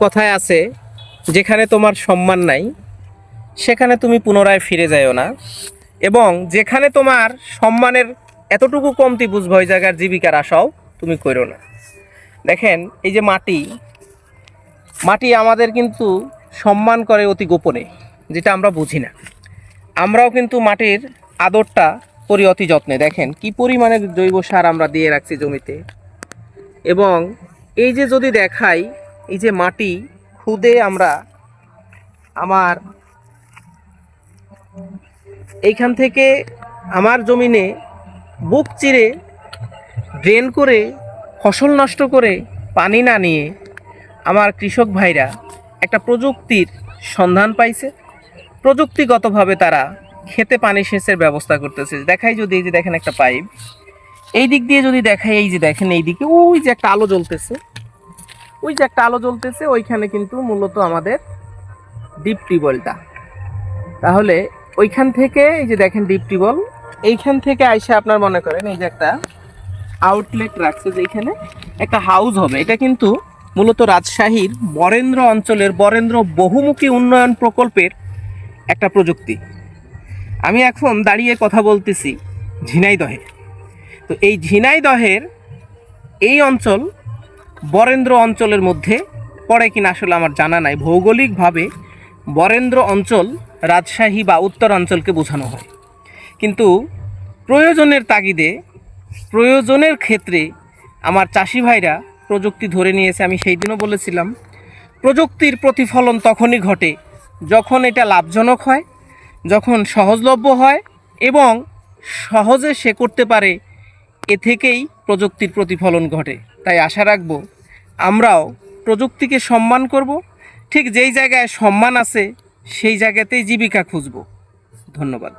কথায় আছে, যেখানে তোমার সম্মান নাই, সেখানে তুমি পুনরায় ফিরে যাও না। এবং যেখানে তোমার সম্মানের এতটুকু কমতি বুঝব ওই জায়গার জীবিকার আশাও তুমি করো না। দেখেন, এই যে মাটি মাটি আমাদের কিন্তু সম্মান করে অতি গোপনে, যেটা আমরা বুঝি না। আমরাও কিন্তু মাটির আদরটা করি অতি যত্নে। দেখেন, কি পরিমাণে জৈব সার আমরা দিয়ে রাখছি জমিতে। এবং এই যে যদি দেখাই এই যে মাটি, খুদে আমরা আমার এইখান থেকে আমার জমিনে বুক চিরে, ড্রেন করে, ফসল নষ্ট করে পানি না নিয়ে আমার কৃষক ভাইরা একটা প্রযুক্তির সন্ধান পাইছে। প্রযুক্তিগতভাবে তারা খেতে পানি সেচের ব্যবস্থা করতেছে। দেখাই যদি এই যে দেখেন একটা পাইপ। এই দিক দিয়ে যদি দেখাই, এই যে দেখেন, এই দিকে ওই যে একটা আলো জ্বলতেছে। ওই যে একটা আলো জ্বলতেছে, ওইখানে কিন্তু মূলত আমাদের ডিপ টিউবওয়েলটা তাহলে ওইখান থেকে, এই যে দেখেন ডিপ টিউবওয়েল এইখান থেকে আইসা আপনার মনে করেন এই যে একটা আউটলেট রাখছে যে এখানে একটা হাউস হবে। এটা কিন্তু মূলত রাজশাহীর বরেন্দ্র অঞ্চলের বরেন্দ্র বহুমুখী উন্নয়ন প্রকল্পের একটা প্রযুক্তি। আমি এখন দাঁড়িয়ে কথা বলতেছি ঝিনাইদহে। তো এই ঝিনাইদহের এই অঞ্চল বরেন্দ্র অঞ্চলের মধ্যে পড়ে কিনা আসলে আমার জানা নাই। ভৌগোলিকভাবে বরেন্দ্র অঞ্চল রাজশাহী বা উত্তরাঞ্চলকে বোঝানো হয়। কিন্তু প্রয়োজনের তাগিদে, প্রয়োজনের ক্ষেত্রে আমার চাষি ভাইরা প্রযুক্তি ধরে নিয়েছে, আমি সেই দিনও বলেছিলাম। প্রযুক্তির প্রতিফলন তখনই ঘটে যখন এটা লাভজনক হয়, যখন সহজলভ্য হয় এবং সহজে সে করতে পারে এ থেকেই প্রযুক্তির প্রতিফলন ঘটে। তাই আশা রাখব, আমরাও প্রযুক্তিকে সম্মান করব। ঠিক যেই জায়গায় সম্মান আছে, সেই জায়গাতেই জীবিকা খুঁজব। ধন্যবাদ।